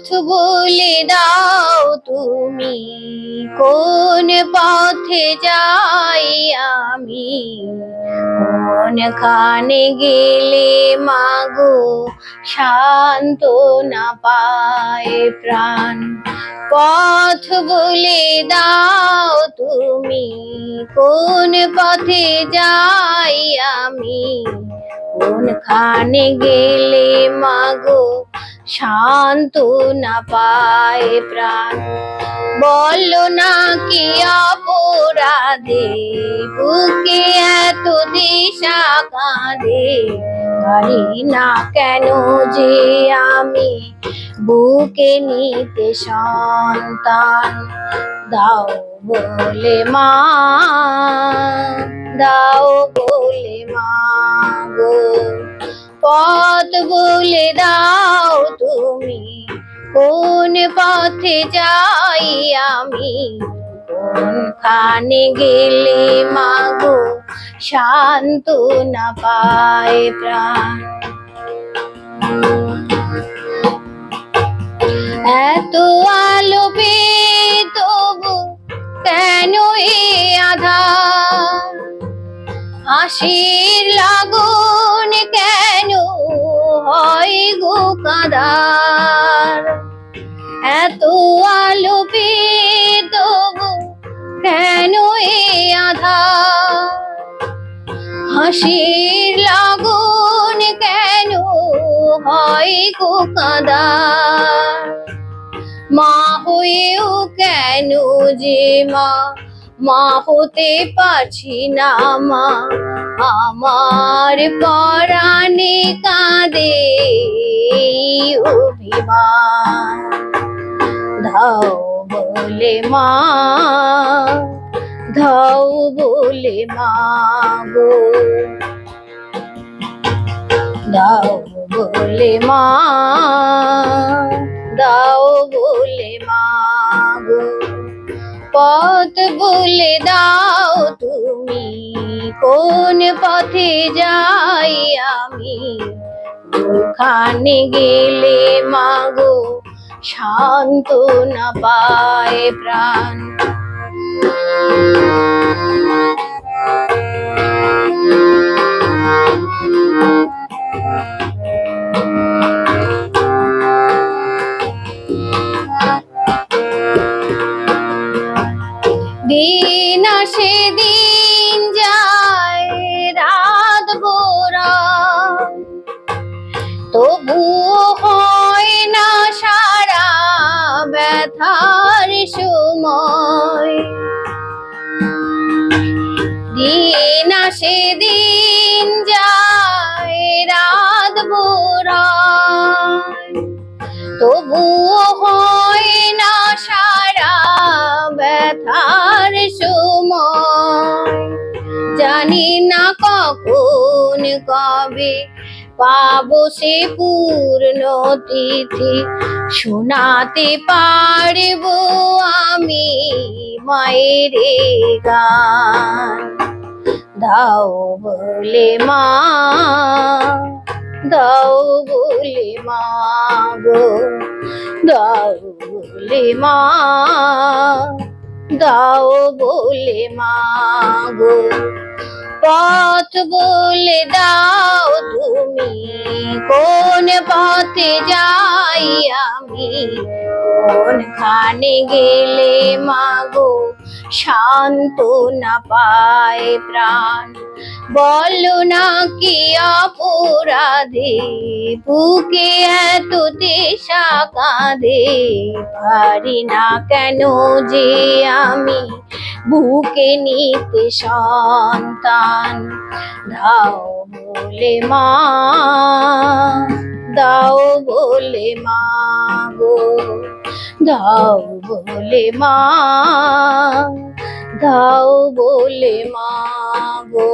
পথ বলে দাও তুমি, কোন পথে যাই আমি? কোনখানে গেলে মাগো শান্ত না পায় প্রাণ। পথ বলে দাও তুমি, কোন পথে যাই আমি? কোনখানে গেলে মাগো শান্ত না পায় প্রাণ। বলো না কি অপরাধে, বুকে এত দিশা কাঁদে পারি না কেন যে আমি বুকে নিতে সন্তান? দাও বলে মা, দাও বলে মা গো। পথ বলে দাও কোন পথে যাই আমি? কোনখানে গেলে মাগো শান্ত না পায় প্রাণ? এত আলো তবু কেন এ আধার? হাসির লাগুন কেন হয় গো কাদার? হাসির লাগুন কেন হয় গো কাদার মা হয়েও কেন যে মা? মা হতে পারছি না মা। আমার পরাণে কাঁদে অভিমান। দাও বলে মা। দাও বলে মা গো দাও বলে মা, দাও বলে মা গো পথ বলে দাও তুমি, কোন পথে যাই আমি? ওখানে গেলে মাগো, শান্ত না পায় প্রাণ। Música তবুও হয় না সারা ব্যথার সময়। জানি না কখন কবে পাবো সে পূর্ণ তিথি। শোনাতে পারব আমি মায়ের গান। দাও বলে মা দাও বলে মা গো, দাও বলে মা, দাও বলে মা গো। পথ বলে দাও তুমি, কোন পথে যাই আমি? কোনখানে গেলে মাগো শান্ত না পায় প্রাণ। বলো না কি অপরাধে, বুকে এত দেশা কাঁদে পারি না কেন যে আমি বুকে নিতে সন্তান? দাও বলে মা, দাও বলে মা গো। দাও বলে মা দাও বলে মা গো।